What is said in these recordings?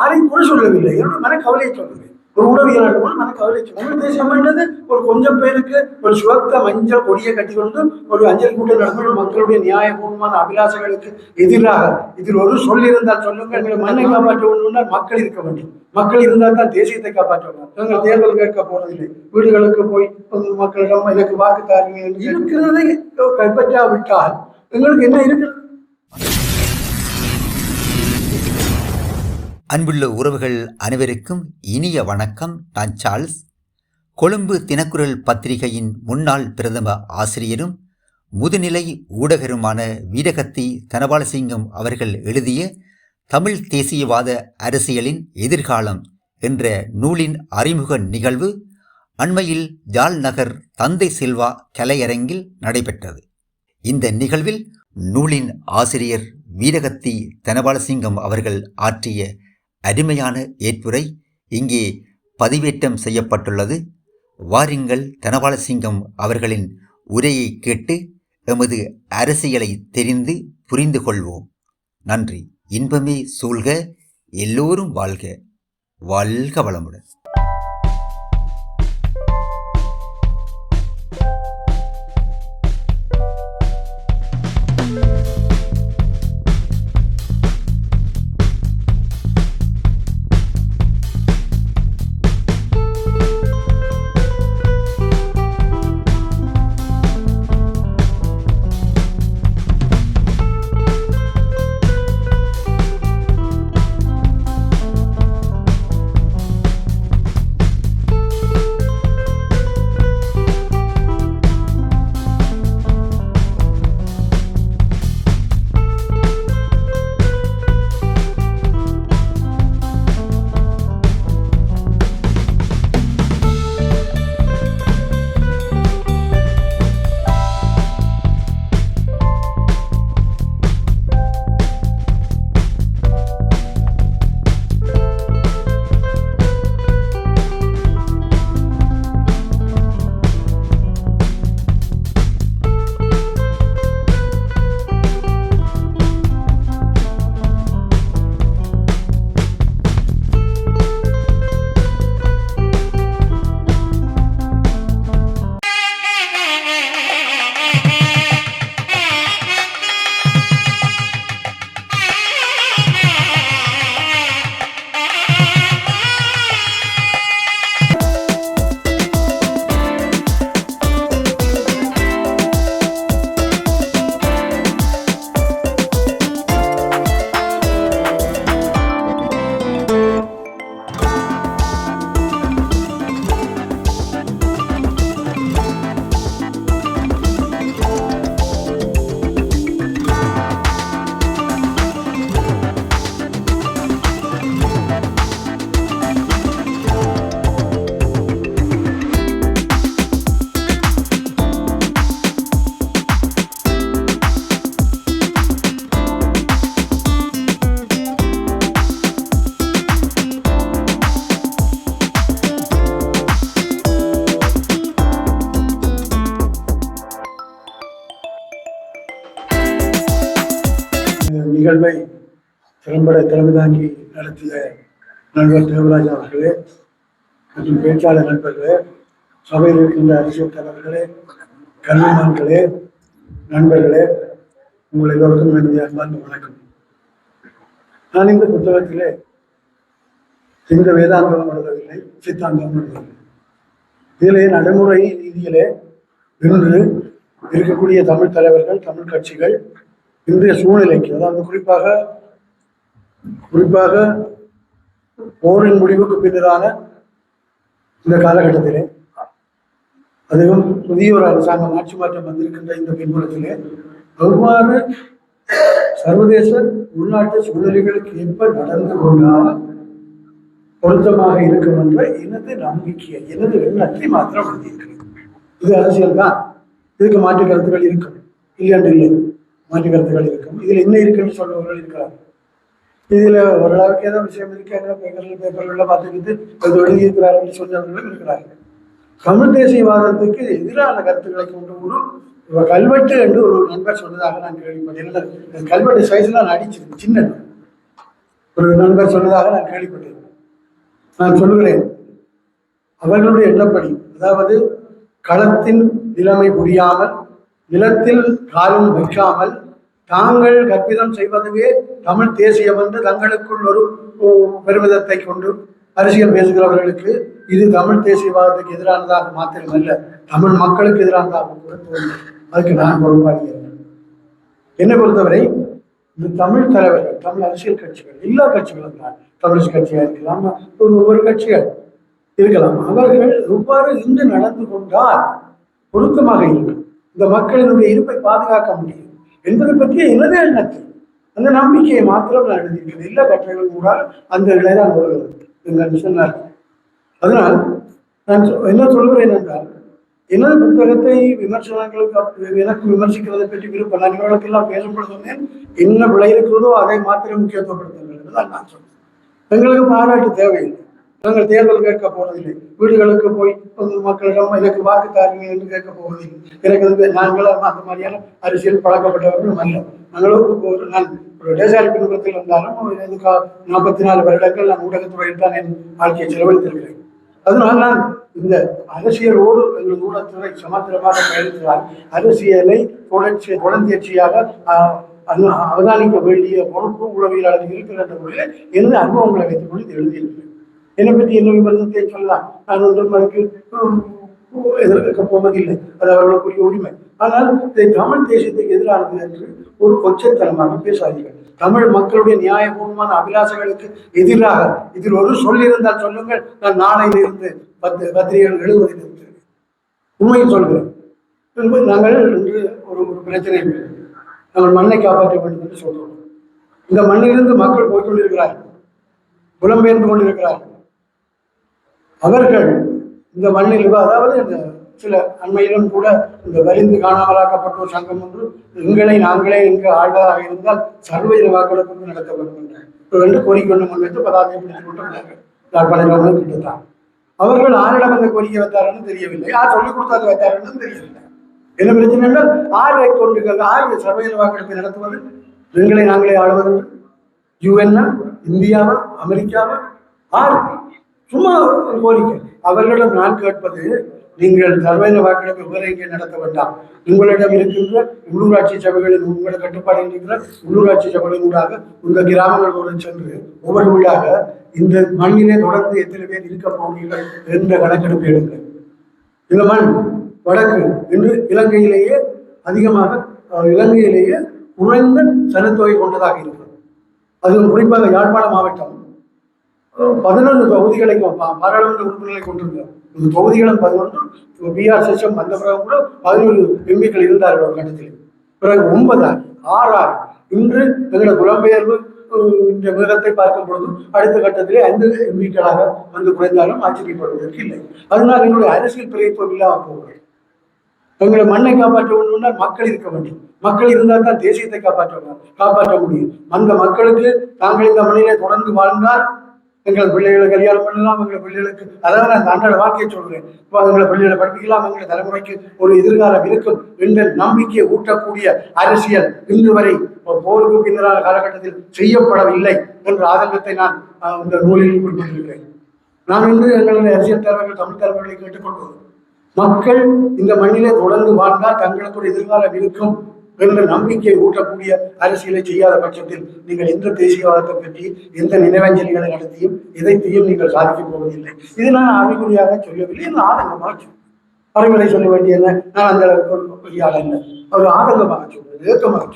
யாரையும் குறை சொல்லவில்லை. என்னோட மன கவலையை சொல்லுவேன் ஒரு உடவியலாளர் மன கவலை தமிழ் தேசியம் என்றது ஒரு கொஞ்சம் பேருக்கு ஒரு சுவத்த மஞ்சள் கொடியை கட்டிக்கொண்டு ஒரு அஞ்சல் கூட்டம் நடந்து மக்களுடைய நியாயபூர்வமான அபிலாஷங்களுக்கு எதிராக இதில் ஒரு சொல் இருந்தால் சொல்லுங்கள். எங்களை மண்ணை காப்பாற்ற வேண்டும் மக்கள் இருக்க வேண்டும். மக்கள் இருந்தால் தான் தேசியத்தை காப்பாற்ற வேண்டும். நாங்கள் தேர்தல் கேட்க போனதில்லை வீடுகளுக்கு போய் மக்களிடம் எனக்கு வாக்கு தாருங்க இருக்கிறதை கைப்பற்றாவிட்டால் எங்களுக்கு என்ன இருக்கிறது? அன்புள்ள உறவுகள் அனைவருக்கும் இனிய வணக்கம். நான் சார்ல்ஸ். கொழும்பு தினக்குரல் பத்திரிகையின் முன்னாள் பிரதம ஆசிரியரும் முதுநிலை ஊடகருமான வீரகத்தி தனபாலசிங்கம் அவர்கள் எழுதிய தமிழ் தேசியவாத அரசியலின் எதிர்காலம் என்ற நூலின் அறிமுக நிகழ்வு அண்மையில் ஜால் நகர் தந்தை செல்வா கலையரங்கில் நடைபெற்றது. இந்த நிகழ்வில் நூலின் ஆசிரியர் வீரகத்தி தனபாலசிங்கம் அவர்கள் ஆற்றிய அருமையான ஏற்புரை இங்கே பதிவேற்றம் செய்யப்பட்டுள்ளது. வாருங்கள் தனபாலசிங்கம் அவர்களின் உரையை கேட்டு எமது அரசியலை தெரிந்து புரிந்து கொள்வோம். நன்றி. இன்பமே சூழ்க எல்லோரும் வாழ்க. வாழ்க வளமுடன். இந்த நிகழ்வை திறம்பட தலைமை தாங்கி நடத்திய நண்பர் தேவராஜ் அவர்களே மற்றும் பேச்சாளர் நண்பர்களே சபையில் இருக்கின்ற அரசியல் தலைவர்களே கல்விமான்களே நண்பர்களே உங்கள் எல்லோருக்கும் என்னுடைய அன்பார்ந்த வணக்கம். நான் இந்த புத்தகத்திலே எந்த வேதாந்தம் எழுதவில்லை சித்தாந்தம் எழுதவில்லை. இதிலே நடைமுறை ரீதியிலே இருந்து இருக்கக்கூடிய தமிழ் தலைவர்கள் தமிழ் கட்சிகள் இன்றைய சூழ்நிலைக்கு அதாவது குறிப்பாக குறிப்பாக போரின் முடிவுக்கு பின்னரான இந்த காலகட்டத்திலே அதுவும் புதிய ஒரு அரசாங்கம் ஆட்சி மாற்றம் வந்திருக்கின்ற இந்த பின்புலத்திலே எவ்வாறு சர்வதேச உள்நாட்டு சூழ்நிலைகளுக்கு ஏற்ப நடந்து கொண்டால் பொருத்தமாக இருக்கும் என்ற எனது நம்பிக்கை எனது எண்ணத்தை மாத்திரம் எழுதியிருக்கிறது இது அரசியல் தான் இதுக்கு மாற்று கருத்துக்கள் இருக்கும். இல்லையாண்டு இல்லை. மாற்று கருத்துக்கள் இருக்கும். இதில் என்ன இருக்குன்னு சொல்பவர்கள் இருக்கிறார். இதில் ஓரளவுக்கு ஏதோ விஷயம் இருக்காங்க பேப்பர்கள் பேப்பர்களில் பார்த்துக்கிட்டு அது எழுதியிருக்கிறார்கள் சொன்னவர்களும் இருக்கிறார்கள். தமிழ் தேசியவாதத்துக்கு எதிரான கருத்துக்களை கொண்டு ஒரு கல்வெட்டு என்று ஒரு நண்பர் சொன்னதாக நான் கேள்விப்பட்டேன் இல்லை, கல்வெட்டு சைஸ்ல நான் அடிச்சிருக்கேன் சின்ன ஒரு நண்பர் சொன்னதாக நான் கேள்விப்பட்டேன் நான் சொல்லுகிறேன் அவர்களுடைய எண்ணப்படி அதாவது களத்தின் நிலைமை புரியாமல் நிலத்தில் காலும் வைக்காமல் தாங்கள் கற்பிதம் செய்வதுவே தமிழ் தேசியம் என்று தங்களுக்குள் ஒரு பெருமிதத்தை கொண்டு அரசியல் பேசுகிறவர்களுக்கு இது தமிழ் தேசியவாதத்துக்கு எதிரானதாக மாத்திரமல்ல தமிழ் மக்களுக்கு எதிரானதாக அதுக்கு நான் பொறுப்பாகிறேன் என்னை? பொறுத்தவரை இந்த தமிழ் தலைவர்கள் தமிழ் அரசியல் கட்சிகள் எல்லா கட்சிகளும் தான் தமிழ் கட்சியாக இருக்கலாம் ஒரு ஒவ்வொரு கட்சிகள் இருக்கலாம். அவர்கள் எவ்வாறு இன்று நடந்து கொண்டால் பொருத்தமாக இருக்கும்? இந்த மக்களினுடைய இருப்பை பாதுகாக்க முடியும். என்பதை பற்றிய எனது எண்ணத்தில் அந்த நம்பிக்கையை மாத்திரம் நான் எழுதியிருக்கேன். எல்லா கட்சிகளும் கூட அந்த நிலை தான் வருகிறது எங்கள் சொன்னார். அதனால் நான் என்ன சொல்கிறேன் என்றால் எனது புத்தகத்தை விமர்சனங்களுக்கு எனக்கு விமர்சிக்கிறதை பற்றி விருப்பம் நான் இவர்களுக்கெல்லாம் பேசும்பொழுது சொன்னேன். என்ன விளை இருக்கிறதோ அதை மாத்திரம் முக்கியத்துவப்படுத்துங்கள் என்றுதான் நான் சொன்னேன். எங்களுக்கு பாராட்டு தேவையில்லை. நாங்கள் தேர்தல் கேட்க போவதில்லை. வீடுகளுக்கு போய் வந்து மக்களிடம் எனக்கு வாக்கு தாருங்கள் என்று கேட்க போவதில்லை. எனக்கு நாங்களும் அந்த மாதிரியான அரசியல் பழக்கப்பட்டவர்களும் அல்ல. நாங்களும் ஒரு நான் ஒரு இடசாரி குடும்பத்தில் இருந்தாலும் எனக்கு நாற்பத்தி நாலு வருடங்கள் நான் ஊடகத்துறையில் தான் என் வாழ்க்கையை செலவழித்திருக்கிறேன். அதனால் நான் இந்த அரசியலோடு எங்கள் ஊடகத்துறை சமாத்திரமாக பயணித்தால் அரசியலை தொடர்ச்சி தொடர்ந்தியற்சியாக அவதானிக்க வேண்டிய பொறுப்பு உளவியலாளர் இருக்கிற என்ற முறையில் எனது அனுபவங்களை வைத்துக் கொண்டு எழுதியிருக்கிறேன். என்னை பற்றி என்ன விமர்சனத்தை சொல்லலாம்? நான் ஒன்றும் அதுக்கு எதிர்க்க போவதில்லை. அது அவர்களுக்குரிய உரிமை. ஆனால் இதை தமிழ் தேசியத்துக்கு எதிரானது என்று ஒரு கொச்சத்தனமாக பேசாதீர்கள். தமிழ் மக்களுடைய நியாயபூர்வமான அபிலாஷங்களுக்கு எதிராக இதில் ஒரு சொல் இருந்தால் சொல்லுங்கள். நான் நாளையிலிருந்து பத்து பத்திரிகைகள் எழுதுவதில் இருக்கிறேன். உண்மையை சொல்கிறேன். நாங்கள் இன்று ஒரு ஒரு பிரச்சனை நாங்கள் மண்ணை காப்பாற்ற வேண்டும் என்று சொல்கிறோம். இந்த மண்ணிலிருந்து மக்கள் போய்கொண்டிருக்கிறார்கள் புலம்பெயர்ந்து கொண்டிருக்கிறார்கள். அவர்கள் இந்த மண்ணில் அதாவது இந்த சில அண்மையிலும் கூட இந்த வலிந்து காணாமலாக்கப்பட்டோர் சங்கம் ஒன்று எங்களை நாங்களே இங்கு ஆழ்வதாக இருந்தால் சர்வஜன வாக்கெடுப்பு நடத்தப்படும் என்று ஒரு ரெண்டு கோரிக்கை முன்வைத்து பதார்த்தம் பிடித்துக் கொண்டிருந்தார்கள் யாழ்ப்பாணம் கிட்டத்தான் அவர்கள் ஆரிடம் அந்த கோரிக்கை வைத்தார்கள் தெரியவில்லை. யார் சொல்லிக் கொடுத்தாங்க வைத்தார்கள் தெரியவில்லை. என்ன பிரச்சனை என்றால் ஆரை கொண்டு ஆறு சர்வதேச வாக்கெடுப்பை நடத்துவது எங்களை நாங்களே ஆளுவது யுஎன்னா இந்தியாவா அமெரிக்காவா? ஆறு சும்மா கோரிக்கை. அவர்களிடம் நான் கேட்பது நீங்கள் சர்வஜன வாக்கெடுப்பு வேற நடத்த வேண்டாம். உங்களிடம் இருக்கின்ற உள்ளூராட்சி சபைகளில் உங்களோட கட்டுப்பாடு இருக்கின்ற உள்ளூராட்சி சபைகளின் ஊடாக உங்கள் கிராமங்களுடன் சென்று ஒவ்வொரு வீடாக இந்த மண்ணிலே தொடர்ந்து எத்தனை பேர் இருக்க போகிறீர்கள் என்ற கணக்கெடுப்பு எடுங்கள். இந்த மண் வடக்கு என்று இலங்கையிலேயே அதிகமாக இலங்கையிலேயே குறைந்த சனத்தொகை கொண்டதாக இருக்கிறது. அது குறிப்பாக யாழ்ப்பாண மாவட்டம் பதினொன்று தொகுதிகளை பாராளுமன்ற உறுப்பினர்களை கொண்டிருந்தார் இந்த தொகுதிகளும் பதினொன்று பிஆர் சேஷம் வந்த பிறகு கூட பதினொரு எம்பிக்கள் இருந்தார்கள் ஒரு கட்டத்தில். பிறகு ஒன்பதார் ஆறார் இன்று எங்களோட புலம்பெயர்வு இந்த மிருகத்தை பார்க்கும் பொழுது அடுத்த கட்டத்திலே ஐந்து எம்பிக்களாக வந்து குறைந்தாலும் ஆச்சரியப்படுவதற்கு இல்லை. அதனால் எங்களுடைய அரசியல் பிரயத்தம் இல்லாமல் போகிறது. எங்களை மண்ணை காப்பாற்ற வேண்டும்னா மக்கள் இருக்க வேண்டும். மக்கள் இருந்தால் தான் தேசியத்தை காப்பாற்ற காப்பாற்ற முடியும். அந்த மக்களுக்கு தாங்கள் இந்த மண்ணிலே தொடர்ந்து வாழ்ந்தால் எங்களை பிள்ளைகளை கல்யாணம் பண்ணலாம் எங்களை பிள்ளைகளுக்கு அதாவது நான் அன்றாட வாழ்க்கையை சொல்கிறேன் இப்போ எங்களை பிள்ளைகளை படிப்பிக்கலாம் எங்களை தலைமுறைக்கு ஒரு எதிர்காலம் இருக்கும் என்ற நம்பிக்கையை ஊட்டக்கூடிய அரசியல் இன்று வரை போருக்கு பின்னரான காலகட்டத்தில் செய்யப்படவில்லை என்ற ஆதங்கத்தை நான் இந்த நூலில் குறிப்பிட்டிருக்கிறேன். நான் இன்று எங்களுடைய அரசியல் தலைவர்கள் தமிழ் தலைவர்களை கேட்டுக்கொள்வது. மக்கள் இந்த மண்ணிலே தொடர்ந்து வாழ்ந்தால் தங்களுக்கு ஒரு எதிர்காலம் இருக்கும் என்ற நம்பிக்கையை ஊட்டக்கூடிய அரசியலை செய்யாத பட்சத்தில் நீங்கள் எந்த தேசியவாதத்தை பற்றி எந்த நினைவஞ்சலிகளை நடத்தியும் எதைத்தையும் நீங்கள் சாதிக்கப் போவதில்லை. இது நான் அறிகுறியாக சொல்லவில்லை. என்று ஆதங்கமாக சொல்றேன். அறிவுரை சொல்ல வேண்டிய என்ன? நான் அந்த அளவுக்கு ஒரு பெரிய அவர் ஆதங்கமாக சொல்வது ஏக்கமாக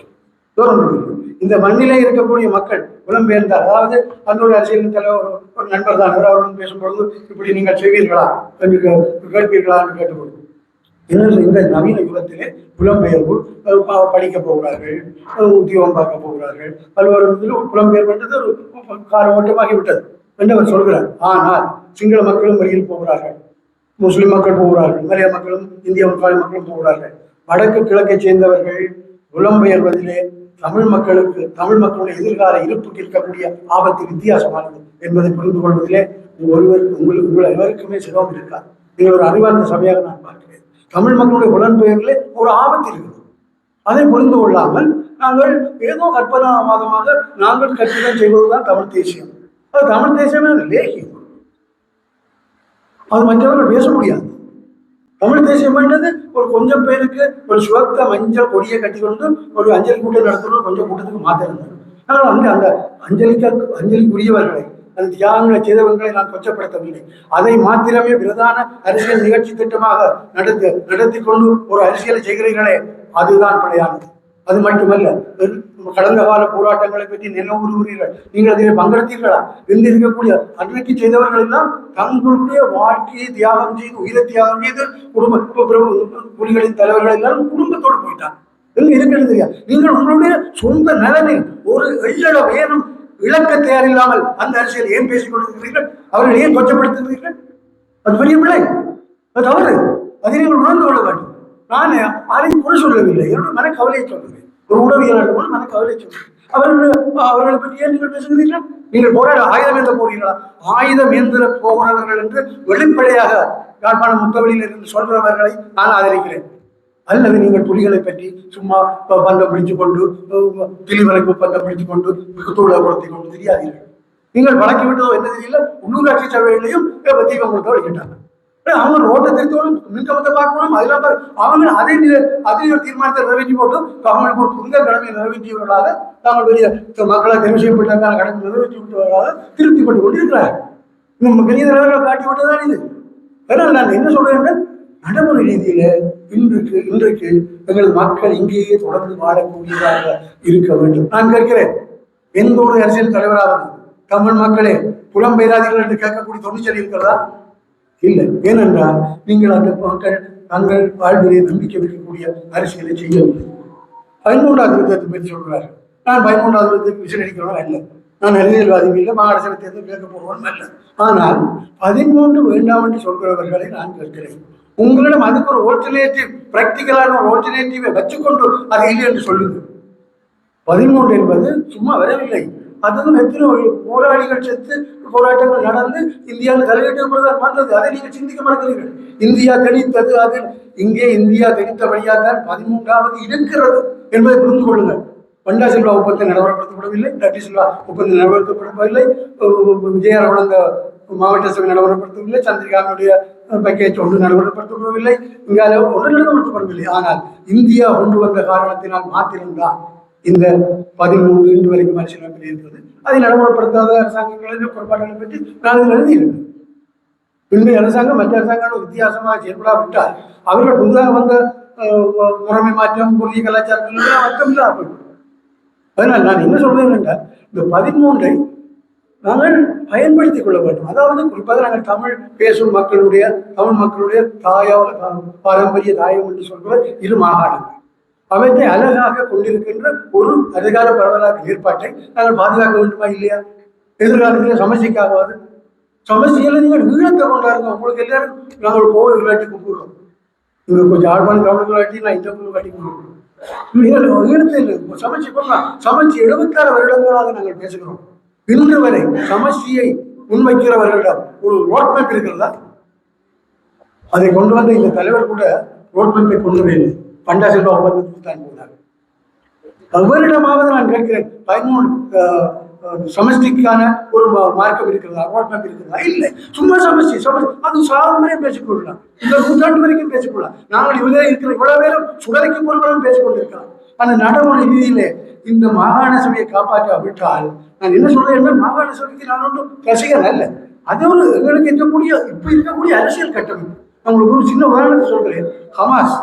சொல்றது இந்த மண்ணிலே இருக்கக்கூடிய மக்கள் புலம்பெயர்ந்தார் அதாவது அந்த ஒரு அரசியல் தலைவர் ஒரு- நண்பர் தான். அவர் அவருடன் பேசும்பொழுது இப்படி நீங்கள் செய்வீர்களா? என்று கேட்பீர்களா? என்று கேட்டுக்கொள்வோம். இன்னும் இந்த நவீன யுகத்திலே புலம்பெயர்வு படிக்க போகிறார்கள் உத்தியோகம் பார்க்க போகிறார்கள். பல்வேறு இதில் புலம்பெயர்வு என்றது ஒரு கால ஓட்டமாகி என்று அவர் சொல்கிறார். ஆனால் சிங்கள மக்களும் வெளியில் போகிறார்கள். முஸ்லிம் மக்கள் போகிறார்கள் மலைய மக்களும் இந்திய மக்கள் மக்களும் போகிறார்கள். வடக்கு கிழக்கை சேர்ந்தவர்கள் புலம்பெயர்வதிலே தமிழ் மக்களுக்கு தமிழ் மக்களுடைய எதிர்கால இருப்புக்கு இருக்கக்கூடிய ஆபத்து வித்தியாசமானது என்பதை புரிந்து கொள்வதிலே ஒருவர் உங்களுக்கு உங்கள் அனைவருக்குமே சிரமம் இருக்காது. நீங்கள் ஒரு அறிவார்ந்த சபையாக நான் பார்க்கிறேன். தமிழ் மக்களுடைய புலன்பெயர்களே ஒரு ஆபத்து இருக்குது. அதை புரிந்து கொள்ளாமல் நாங்கள் ஏதோ கற்பனாவாதமாக நாங்கள் கற்பிதம் செய்வதுதான் தமிழ் தேசியம். அது தமிழ் தேசியமே லேகியம் அது மற்றவர்கள் பேச முடியாது. தமிழ் தேசியம்ன்றது ஒரு கொஞ்சம் பேருக்கு ஒரு சுவத்த மஞ்சள் கொடியை கட்டிக்கொண்டு ஒரு அஞ்சலி கூட்டம் நடத்தணும் கொஞ்சம் கூட்டத்துக்கு மாத்திருந்தேன் ஆனால் வந்து அந்த அஞ்சலிக்க அஞ்சலிக்குரியவர்களை அது தியாகங்களை செய்தவர்களை நான் கொச்சப்படுத்தவில்லை. அதை மாத்திரமே பிரதான அரசியல் நிகழ்ச்சி திட்டமாக நடந்து நடத்தி கொண்டு ஒரு அரசியலை செய்கிறீர்களே அதுதான் பிழையானது அது மட்டுமல்ல கடந்த கால போராட்டங்களை பற்றி நினைவுறுகிறீர்கள் நீங்கள் அதில் பங்கெடுத்தீர்களா? இன்று இருக்கக்கூடிய அன்றைக்கு செய்தவர்கள் எல்லாம் தங்களுடைய வாழ்க்கையை தியாகம் செய்து உயிரை தியாகம் செய்து குடும்ப பிரபு புலிகளின் தலைவர்கள் எல்லாம் குடும்பத்தோடு போயிட்டாங்க. எங்க இருக்கிறது நீங்கள் உங்களுடைய சொந்த நலனில் ஒரு எள்ளட வேணும் இழக்க தயாரில்லாமல் அந்த அரசியல் ஏன் பேசிக் கொண்டிருக்கிறீர்கள்? அவர்கள் ஏன் கொச்சப்படுத்துகிறீர்கள்? அது பெரிய பிள்ளை அது தவறு. அதை நீங்கள் உணர்ந்து கொள்ள வேண்டும். நான் அதை குறை சொல்லவில்லை. என்னோட கவலையை சொல்லுவேன் ஒரு உடவியலாளர் மன கவலையை சொல்வேன் அவர்கள் அவர்களை பற்றி ஏன் நீங்கள் பேசுகிறீர்கள்? நீங்கள் போராட ஆயுதம் ஏந்த போகிறீர்களா ஆயுதம் ஏந்திர போகிறவர்கள் என்று வெளிப்படையாக யாழ்ப்பாணம் முத்தவெளியில் இருந்து சொல்றவர்களை நான் ஆதரிக்கிறேன். அல்லது நீங்கள் புலிகளை பற்றி சும்மா பந்தம் பிடிச்சு கொண்டு கிளிவலைக்கு பந்தம் பிடிச்சு கொண்டு தூளை கொண்டு தெரியாதீர்கள். நீங்கள் வழக்கி விட்டதோ என்ன தெரியல? உள்ளூராட்சி சபையிலையும் தீபம் கொடுத்தோ கேட்டாங்க. அவங்க ரோட்டை திருத்தணும் மின்கமத்தை பார்க்கணும் அதெல்லாம் அவங்க அதே அதே ஒரு தீர்மானத்தை நிறைவேற்றி போட்டு அவங்களுக்கு ஒரு புரிந்த கடமையை நிறைவேற்றியவர்களாக தாங்கள் பெரிய மக்களால் தெரிவு கடமை நிறைவேற்றி விட்டவர்களாக திருப்தி கொண்டு கொண்டிருக்கிறார் நம்ம பெரிய தலைவர்கள் காட்டி விட்டதான் இது. அதனால் நான் என்ன சொல்றேன் நடைமுறை ரீதியில இன்றைக்கு இன்றைக்கு எங்கள் மக்கள் இங்கேயே தொடர்ந்து வாழக்கூடியதாக இருக்க வேண்டும். நான் கேட்கிறேன் எந்த ஒரு அரசியல் தலைவராவது தமிழ் மக்களே புலம்பெயராதீர்கள் என்று கேட்கக்கூடிய தொழிற்சல் இருக்கிறதா? இல்லை. ஏனென்றால் நீங்கள் அந்த மக்கள் தங்கள் வாழ்விலே நம்பிக்கை வைக்கக்கூடிய அரசியலை செய்யவில்லை பதிமூன்றாவது விருதத்தை பற்றி சொல்கிறார்கள். நான் பதிமூன்றாவது விஷயம் விசிலடிக்கிறவன் அல்ல. நான் அரசியல்வாதி இல்லை மாகாண தேர்தல் கேட்க போகிறவன் அல்ல. ஆனால் பதிமூன்று வேண்டாம் என்று சொல்கிறவர்களை நான் கேட்கிறேன். உங்களிடம் அதுக்கு ஒரு ஆல்டர்னேட்டிவ் பிராக்டிக்கலான ஒரு ஆல்டர்னேட்டிவை வச்சுக்கொண்டு அது இல்லை என்று சொல்லுது. பதிமூன்று என்பது சும்மா வரவில்லை. அதுவும் எத்தனை போராளிகள் செத்து போராட்டங்கள் நடந்து இந்தியாவில் தலையிட்டு வந்தது அதை நீங்கள் சிந்திக்க மாட்டீர்கள் இந்தியா கணித்தது அது இங்கே இந்தியா கணித்தபடியாக தான் பதிமூன்றாவது இருக்கிறது என்பதை புரிந்து கொள்ளுங்கள். பண்டா சில்வா ஒப்பந்தம் நடைமுறைப்படுத்தப்படவில்லை டட்டி சில்வா ஒப்பந்தம் நடைமுறைப்படுத்தப்படவில்லை விஜயரவணந்த மாவட்ட சபை நடைமுறைப்படுத்தவில்லை சந்திரிகாவினுடைய பேக்கேஜ் ஒன்று நடைமுறைப்படுத்தப்படவில்லை. இங்கால ஒன்று நடைமுறைப்படுத்தப்படவில்லை. ஆனால் இந்தியா கொண்டு வந்த காரணத்தினால் மாத்திரம்தான் இந்த பதிமூன்று இன்று வரைக்கும் அரசியலமைப்பில் இருக்கிறது அதை நடைமுறைப்படுத்தாத அரசாங்கங்களின் குறைபாடுகளை பற்றி நான் இதில் எழுதியிருக்கேன் இன்றைய அரசாங்கம் மற்ற அரசாங்கங்கள் வித்தியாசமாக செயல்படாவிட்டால் அவர்கள் புதிதாக வந்த முறைமை மாற்றம் புதிய கலாச்சாரங்கள் அர்த்தம் இல்லாமல் அதனால் நான் என்ன சொல்றேன் என்றால் இந்த பதிமூன்றை நாங்கள் பயன்படுத்திக் கொள்ள வேண்டும். அதாவது குறிப்பாக நாங்கள் தமிழ் பேசும் மக்களுடைய தமிழ் மக்களுடைய தாயா பாரம்பரிய தாயம் என்று சொல்கிற இரு மாகாணங்கள். அவற்றை அழகாக கொண்டிருக்கின்ற ஒரு அதிகார பரவலாக ஏற்பாட்டை நாங்கள் பாதுகாக்க வேண்டுமா இல்லையா? எதிர்காலத்தில் சமஸ்டிக்காகாது சமஸ்டியில் நீங்கள் ஈழத்தை கொண்டாருங்க உங்களுக்கு எல்லாரும் நாங்கள் கோவில் விளையாட்டி கும்பிடுறோம் இங்க கொஞ்சம் ஆழ்வான தமிழ் விளையாட்டி நான் இந்த குழு விளையாட்டி கும்பிடுறோம் ஈழத்தில் சமைச்சு பண்ணலாம் சமைச்சு எழுபத்தாறு வருடங்களாக நாங்கள் பேசுகிறோம். இன்று வரை சமஸ்தியை முன்வைக்கிறவர்களிடம் ஒரு ரோட் மேப் இருக்கிறதா? அதை கொண்டு வந்த இந்த தலைவர் கூட ரோட் மேப்பை கொண்டு வரவில்லை பண்டா செல்வா தான் போனார் அவரிடமாவது நான் கேட்கிறேன். பதிமூணு சமஷ்டிக்கான ஒரு மார்க்கம் இருக்கிறதா? ரோட்மேப் இருக்கிறதா? இல்லை. சும்மா சமஷ்டி சமஷ்டி. அது சாதாரணமே பேசிக்கொள்ளலாம். இந்த நூற்றாண்டு வரைக்கும் பேசிக்கொள்ளலாம். நாங்கள் இவரே இருக்கிற இவ்வளவு பேரும் சுடலைக்கு பொருளும் பேசிக்கொண்டிருக்கலாம். அந்த நடைமுறை ரீதியிலே இந்த மாகாண சபையை காப்பாற்றாவிட்டால் நான் என்ன சொல்றேன் மாகாண சபைக்கு நான் ஒன்றும் ரசிகர் அல்ல. அது ஒரு எங்களுக்கு இருக்கக்கூடிய இப்போ இருக்கக்கூடிய அரசியல் கட்டமைப்பு நான் உங்களுக்கு ஒரு சின்ன உதாரணத்தை சொல்கிறேன் ஹமாஸ்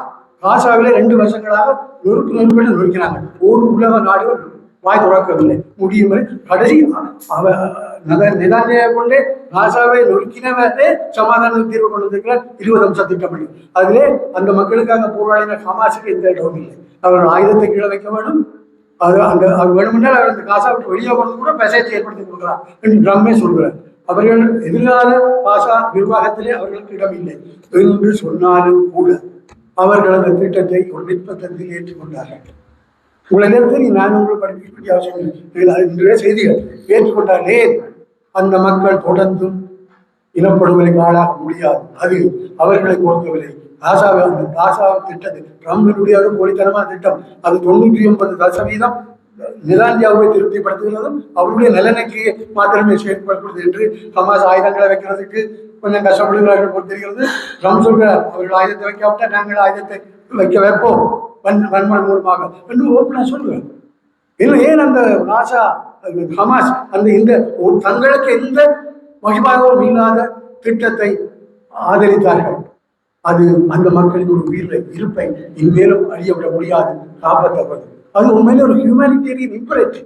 காசாவிலே ரெண்டு வருஷங்களாக நொறுக்கு நொறுக்கு நொறுக்கிறாங்க ஒரு உலக நாடுகள் வாய் துறக்கவில்லை. முடியும் கடைசி அவ நிதானியை கொண்டே காசாவை நொறுக்கினவரே சமாதான தீர்வு கொண்டு வந்திருக்கிறார் இருபது அம்ச திட்டப்படி. அதிலே அந்த மக்களுக்காக போராடின ஹமாஸுக்கு எந்த இடமும் இல்லை. அவர்கள் ஆயுதத்தை கீழே வைக்க வேண்டும். அது அந்த அது வேணுமென்றால் அவர் அந்த காசா விட்டு வெளியே கொண்டு கூட பெசேஜ் ஏற்படுத்தி கொடுக்கலாம் என்று ட்ரம்மே சொல்கிறார். அவர்கள் எதிர்கால பாசா நிர்வாகத்திலே அவர்களுக்கு இடம் இல்லை என்று சொன்னாலும் கூட அவர்கள் அந்த திட்டத்தை ஒரு நிற்பத்தத்தில் ஏற்றுக்கொண்டார்கள். உங்களை நேரத்தில் நான் உங்களை படிக்க வேண்டிய அவசியம் இல்லை. இன்றைய செய்திகள் ஏற்றுக்கொண்டாலே அந்த மக்கள் தொடர்ந்தும் இனப்படுகொலைக்கு ஆளாக முடியாது. அது அவர்களை பொறுத்தவரை காசாவை காசா திட்டது. ட்ரம்பினுடைய ஒரு போலித்தனமான திட்டம். அது தொண்ணூற்றி ஒன்பது சதவீதம் நிலாந்தியாவை திருப்திப்படுத்துகிறதும் அவருடைய நலனுக்கு மாத்திரமே செயல்படுகிறது என்று ஹமாஸ் ஆயுதங்களை வைக்கிறதுக்கு கொஞ்சம் கஷ்டப்படுகிறார்கள் போல் தெரிகிறது. ட்ரம் சொல்கிறார் அவர்கள் ஆயுதத்தை வைக்காவிட்டால் நாங்கள் ஆயுதத்தை வைக்க வைப்போம் வன் வன்முறை மூலமாக. என்று ஓப்பனாக சொல்லுவேன். இல்லை ஏன் அந்த நாசா ஹமாஸ் அந்த இந்த தங்களுக்கு எந்த மகிமாகவும் இல்லாத திட்டத்தை ஆதரித்தார்கள். அது அந்த மக்களின் ஒரு உயிரை இருப்பை இனிமேலும் அழியவிட முடியாது காப்பாற்றப்படும் அது உண்மையிலே ஒரு ஹியூமானிட்டேரியன் இம்பரேட்டிவ்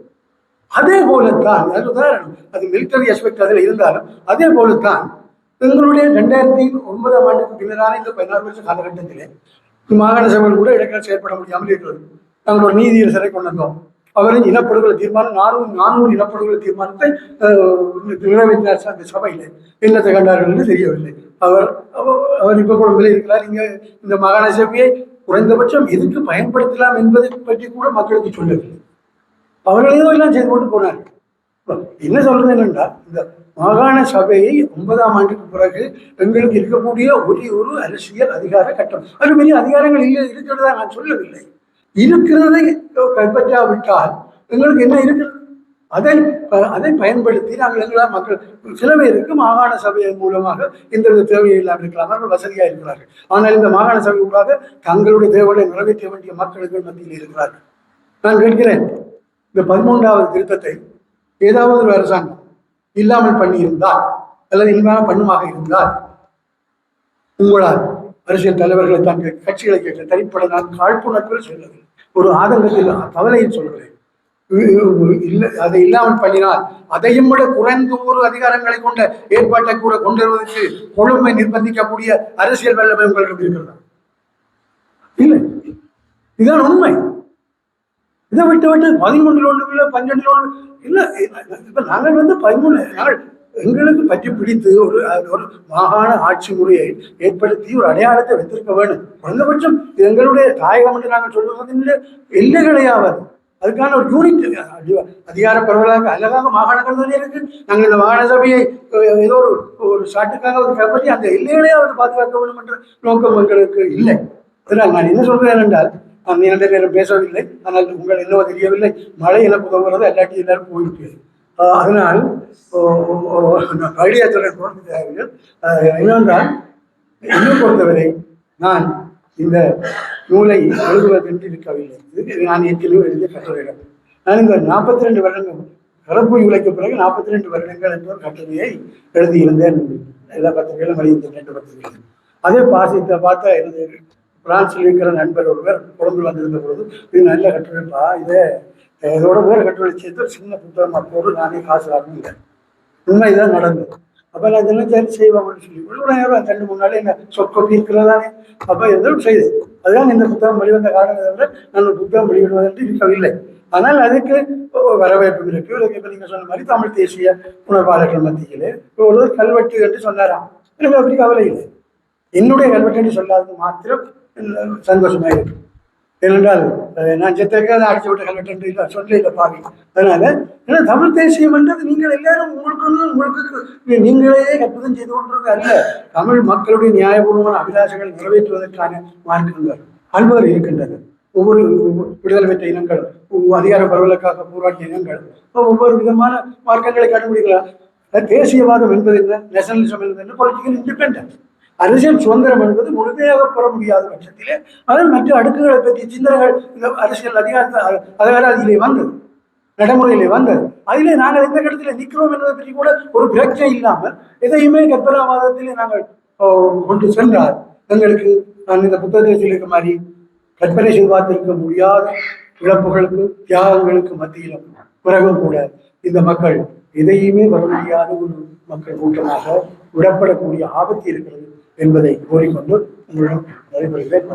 அதே போலத்தான் அது உதாரணம் அது மிலிட்டரி அஸ்பெக்ட் அதில் இருந்தாலும் அதே போலத்தான் எங்களுடைய ரெண்டாயிரத்தி ஒன்பதாம் ஆண்டுக்கு பின்னரான இந்த பதினாறு வருஷ காலகட்டத்திலே மாகாண சபையில் கூட இடைக்கால செயல்பட முடியாமல் இருக்கிறது. நாங்கள் ஒரு நீதியில் சிறை கொண்டு வந்தோம். அவரின் இனப்படுகொலை தீர்மானம் நானூறு நானூறு இனப்படுகொலை தீர்மானத்தை அஹ், நிறைவேற்றினார் அந்த சபையில். என்னத்தை கண்டார்கள் என்று தெரியவில்லை. அவர் அவ- அவர் இப்போ கொழும்பில் இருக்கிறார் இங்கே இந்த மாகாண சபையை குறைந்தபட்சம் எதுக்கு பயன்படுத்தலாம் என்பதை பற்றி கூட மக்களுக்கு சொல்லவில்லை. அவர்கள் ஏதோ எல்லாம் செய்து கொண்டு போனார்கள். என்ன சொல்றது என்னென்றால் இந்த மாகாண சபையை ஒன்பதாம் ஆண்டுக்கு பிறகு எங்களுக்கு இருக்கக்கூடிய ஒரே ஒரு அரசியல் அதிகார கட்டம். அது பெரிய அதிகாரங்கள் இல்லை இருக்கிறதா நான் சொல்லவில்லை. இருக்கிறதை கைப்பற்றாவிட்டால் எங்களுக்கு என்ன இருக்கிறது அதை அதை பயன்படுத்தி நாங்கள் எங்களால் மக்கள் சில பேருக்கு மாகாண சபையின் மூலமாக இந்த வித தேவையை இல்லாமல் இருக்கலாம். அவர்கள் வசதியாக இருக்கிறார்கள். ஆனால் இந்த மாகாண சபை ஊடாக தங்களுடைய தேவைகளை நிறைவேற்ற வேண்டிய மக்களுக்கு மத்தியில் இருக்கிறார்கள். நான் கேட்கிறேன் இந்த பதிமூன்றாவது திருத்தத்தை ஏதாவது ஒரு அரசாங்கம் இல்லாமல் பண்ணியிருந்தால் அல்லது இல்லாமல் பண்ணுமாக இருந்தால் உங்களால் அரசியல் தலைவர்களை தங்கள் கட்சிகளை கேட்ட தனிப்பட நான் காழ்ப்புணர்வில் சொல்லவில்லை ஒரு ஆதங்கத்தில் கவலையில் சொல்கிறேன் இல்லை அதை இல்லாமல் பண்ணினால் அதையும் விட குறைந்த ஒரு அதிகாரங்களை கொண்ட ஏற்பாட்டை கூட கொண்டு வருவதற்கு கொழுமை நிர்பந்திக்கக்கூடிய அரசியல் வல்லமை உங்களிடம் இருக்கிறதா? இல்லை. இதுதான் உண்மை. இதை விட்டு விட்டு பதிமூன்று ஒன்றுக்குள்ள பன்னெண்டு ஒன்று இல்லை இப்போ நாங்கள் வந்து பதிமூணு நாள் எங்களுக்கு பற்றி பிடித்து ஒரு ஒரு மாகாண ஆட்சி முறையை ஏற்படுத்தி ஒரு அடையாளத்தை வைத்திருக்க வேண்டும். குறைந்தபட்சம் எங்களுடைய தாயகம் என்று நாங்கள் சொல்லுவதில் எல்லைகளையாவது அதுக்கான ஒரு யூனிட் அதிகார பரவலாக அழகாக மாகாணங்கள் தானே இருக்கு. நாங்கள் இந்த மாகாண சபையை ஏதோ ஒரு ஒரு சாட்டுக்காக ஒரு கபடி அந்த எல்லைகளையாவது பாதுகாக்க வேண்டும் என்ற நோக்கம் எங்களுக்கு இல்லை. அதனால் நான் என்ன சொல்கிறேன் என்றால் நான் நீண்ட நேரம் பேசவில்லை. ஆனால் உங்கள் என்னவோ தெரியவில்லை. மழை எனக்கு உதவுகிறது எல்லாத்தையும் எல்லாரும் போயிட்டு. அதனால் ஐடியா சொல்ல தேவையில் என்னென்றால் என்னை பொறுத்தவரை நான் இந்த நூலை எழுதுவதென்று இருக்கவில்லை நான் ஏற்கனவே எழுதிய கட்டுரைகள் நான் இந்த நாற்பத்தி ரெண்டு வருடங்கள் கலப்பு உழைக்க பிறகு நாற்பத்தி ரெண்டு வருடங்கள் என்ற ஒரு கட்டுரையை எழுதியிருந்தேன். எல்லா பத்திரிகைகளும் வெளியிருந்தேன் ரெண்டு பத்திரிகைகள். அதே பாசித்த பார்த்தா எனது பிரான்சில் இருக்கிற நண்பர் ஒருவர் கொழும்பில் வந்திருந்த பொழுது இது நல்ல கட்டுரைப்பா இதை இதோட வேறு கட்டுரை சேர்த்து சின்ன புத்தகம் அப்போது நானே காசு ஆரம்பிங்க உண்மைதான் நடந்தது. அப்போ நான் இதெல்லாம் சரி அப்படின்னு சொல்லி இவ்வளோ நேரம் கண்டு முன்னாலே என்ன சொற்கொப்பி இருக்கிறதானே? அப்போ எதுவும் செய்து அதுதான் இந்த புத்தகம் வெளிவந்த காரணம் தவிர நான் புத்தகம் வெளியிடுவதற்கு இருக்கவில்லை. ஆனால் அதுக்கு வரவேற்பு இருக்கு. இப்போ நீங்கள் சொன்ன மாதிரி தமிழ் தேசிய உணர்வாளர்கள் மத்தியிலே இப்போ ஒரு கல்வெட்டு என்று சொன்னாராம். எனக்கு அப்படி கவலை இல்லை. என்னுடைய கல்வெட்டு என்று சொல்லாதது மாத்திரம் சந்தோஷமாக சந்தோஷமா இருக்கு ஏனென்றால் நான் செத்தக்க அதை அடிச்சு விட்ட கல்வெட்டு இல்லை சொல்ல இல்லை பாவி. அதனால ஏன்னா தமிழ் தேசியம் என்றது நீங்கள் எல்லாரும் உங்களுக்கு உங்களுக்கு நீங்களே அற்புதம் செய்து கொண்டது அல்ல. தமிழ் மக்களுடைய நியாயபூர்வமான அபிலாஷங்களை நிறைவேற்றுவதற்கான மார்க்கங்கள் பல்வேறு இருக்கின்றது ஒவ்வொரு விடுதலை பெற்ற இனங்கள் அதிகார பரவலுக்காக போராட்டிய இனங்கள் ஒவ்வொரு விதமான மார்க்கங்களை கண்டுபிடிக்கலாம் தேசியவாதம் என்பது என்ன? நேஷனலிசம் என்பது என்ன? பொலிட்டிக்கல் இண்டிபெண்டன்ஸ் அரசியல் சுதந்திரம் என்பது முழுமையாக பெற முடியாத பட்சத்திலே அது மற்ற அடுக்குகளை பற்றிய சிந்தனைகள் இந்த அரசியல் அதிகார அதிகார அதிலே வந்தது நடைமுறையிலே வந்தது. அதிலே நாங்கள் எந்த இடத்துல நிற்கிறோம் என்பதை பற்றி கூட ஒரு பிரச்சனை இல்லாமல் எதையுமே கற்பனாவாதத்திலே நாங்கள் கொண்டு சென்றார் எங்களுக்கு நான் இந்த புத்தகத்தில் சொல்லியிருக்க மாதிரி கற்பனை செய்து பார்த்திருக்க முடியாத இழப்புகளுக்கு தியாகங்களுக்கு மத்தியிலும் பிறகும் கூட இந்த மக்கள் எதையுமே வர முடியாத ஒரு மக்கள் கூட்டமாக விடப்படக்கூடிய ஆபத்து இருக்கிறது. என்பதை கோரிக்கொண்டு உங்களிடம் நடைபெறுகிறேன்